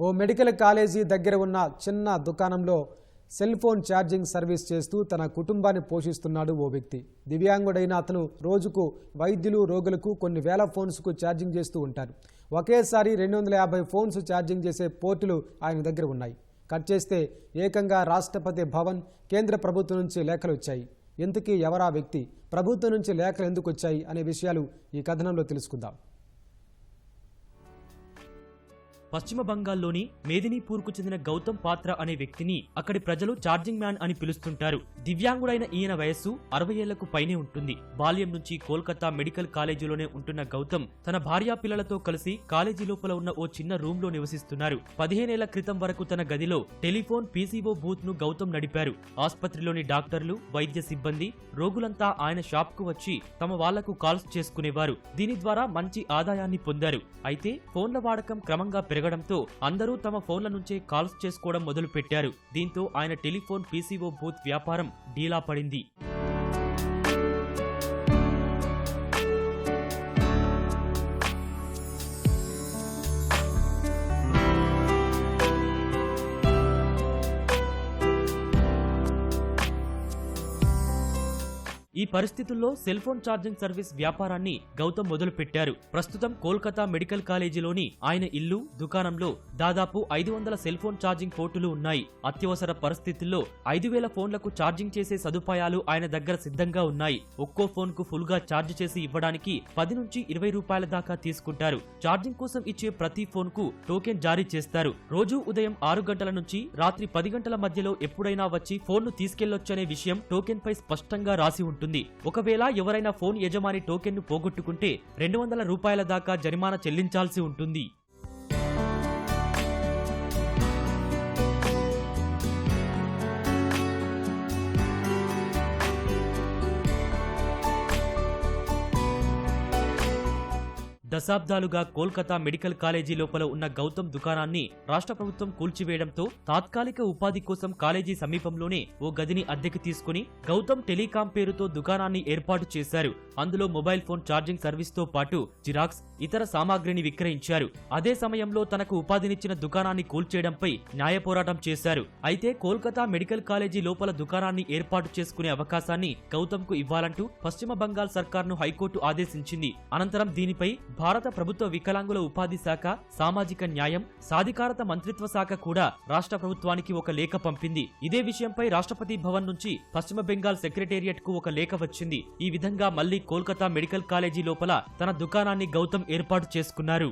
ఓ medical college దగ్గర ఉన్న చిన్న దుకాణంలో సెల్ ఫోన్ ఛార్జింగ్ సర్వీస్ చేస్తూ తన కుటుంబాన్ని పోషిస్తున్నాడు ఓ వ్యక్తి. దివ్యాంగుడైన అతను రోజుకు వైద్యులు రోగులకు కొన్ని వేల ఫోన్స్కు ఛార్జింగ్ చేస్తూ ఉంటారు. ఒకేసారి రెండు వందల యాభై ఫోన్స్ ఛార్జింగ్ చేసే పోర్టులు ఆయన దగ్గర ఉన్నాయి. కట్ చేస్తే ఏకంగా రాష్ట్రపతి భవన్ కేంద్ర ప్రభుత్వం నుంచి లేఖలు వచ్చాయి. ఇంతకీ ఎవరా వ్యక్తి? ప్రభుత్వం నుంచి లేఖలు ఎందుకు వచ్చాయి? అనే విషయాలు ఈ కథనంలో తెలుసుకుందాం. పశ్చిమ బంగాల్లోని మేదినీపూర్కు చెందిన గౌతమ్ పాత్ర అనే వ్యక్తిని అక్కడి ప్రజలు ఛార్జింగ్ మ్యాన్ అని పిలుస్తుంటారు. దివ్యాంగుడైన ఈయన వయస్సు అరవై ఏళ్ళకు పైనే ఉంటుంది. బాల్యం నుంచి కోల్కతా మెడికల్ కాలేజీలోనే ఉంటున్న గౌతమ్ తన భార్యా పిల్లలతో కలిసి కాలేజీ లోపల ఉన్న ఓ చిన్న రూమ్లో నివసిస్తున్నారు. పదిహేనేళ్ళ క్రితం వరకు తన గదిలో టెలిఫోన్ పీసీఓ బూత్ను గౌతమ్ నడిపారు. ఆసుపత్రిలోని డాక్టర్లు వైద్య సిబ్బంది రోగులంతా ఆయన షాప్కు వచ్చి తమ వాళ్ళకు కాల్స్ చేసుకునేవారు. దీని ద్వారా మంచి ఆదాయాన్ని పొందారు. అయితే ఫోన్ల వాడకం క్రమంగా పెరగడంతో అందరూ తమ ఫోన్ల నుంచే కాల్స్ చేసుకోవడం మొదలుపెట్టారు. దీంతో ఆయన టెలిఫోన్ పీసీఓ బూత్ వ్యాపారం డీలా పడింది. ఈ పరిస్థితుల్లో సెల్ ఫోన్ ఛార్జింగ్ సర్వీస్ వ్యాపారాన్ని గౌతమ్ మొదలుపెట్టారు. ప్రస్తుతం కోల్కతా మెడికల్ కాలేజీలోని ఆయన ఇల్లు దుకాణంలో దాదాపు ఐదు వందల సెల్ ఫోన్ ఛార్జింగ్ పోర్టులు ఉన్నాయి. అత్యవసర పరిస్థితుల్లో ఐదు వేల ఫోన్లకు ఛార్జింగ్ చేసే సదుపాయాలు ఆయన దగ్గర సిద్ధంగా ఉన్నాయి. ఒక్కో ఫోన్కు ఫుల్గా ఛార్జ్ చేసి ఇవ్వడానికి పది నుంచి ఇరవై రూపాయల దాకా తీసుకుంటారు. ఛార్జింగ్ కోసం ఇచ్చే ప్రతి ఫోన్కు టోకెన్ జారీ చేస్తారు. రోజు ఉదయం ఆరు గంటల నుంచి రాత్రి పది గంటల మధ్యలో ఎప్పుడైనా వచ్చి ఫోన్ను తీసుకెళ్ళొచ్చనే విషయం టోకెన్ పై స్పష్టంగా రాసి ఉంటుంది. ఒకవేళ ఎవరైనా ఫోన్ యజమాని టోకెన్ను పోగొట్టుకుంటే రెండు వందల రూపాయల దాకా జరిమానా చెల్లించాల్సి ఉంటుంది. దశాబ్దాలుగా కోల్కతా మెడికల్ కాలేజీ లోపల ఉన్న గౌతమ్ దుకాణాన్ని రాష్ట్ర ప్రభుత్వం కూల్చివేయడంతో తాత్కాలిక ఉపాధి కోసం కాలేజీ సమీపంలోనే ఓ గదిని అద్దెకి తీసుకుని గౌతమ్ టెలికాం పేరుతో దుకాణాన్ని ఏర్పాటు చేశారు. అందులో మొబైల్ ఫోన్ ఛార్జింగ్ సర్వీస్తో పాటు జిరాక్స్ ఇతర సామాగ్రిని విక్రయించారు. అదే సమయంలో తనకు ఉపాధినిచ్చిన దుకాణాన్ని కూల్చేయడంపై న్యాయ పోరాటం చేశారు. అయితే కోల్కతా మెడికల్ కాలేజీ లోపల దుకాణాన్ని ఏర్పాటు చేసుకునే అవకాశాన్ని గౌతమ్కు ఇవ్వాలంటూ పశ్చిమ బంగాల్ సర్కార్ను హైకోర్టు ఆదేశించింది. అనంతరం దీనిపై భారత ప్రభుత్వ వికలాంగుల ఉపాధి శాఖ సామాజిక న్యాయం సాధికారత మంత్రిత్వ శాఖ కూడా రాష్ట్ర ప్రభుత్వానికి ఒక లేఖ పంపింది. ఇదే విషయంపై రాష్ట్రపతి భవన్ నుంచి పశ్చిమ బెంగాల్ సెక్రటేరియట్కు ఒక లేఖ వచ్చింది. ఈ విధంగా మళ్ళీ కోల్కతా మెడికల్ కాలేజీ లోపల తన దుకాణాన్ని గౌతమ్ ఏర్పాటు చేసుకున్నారు.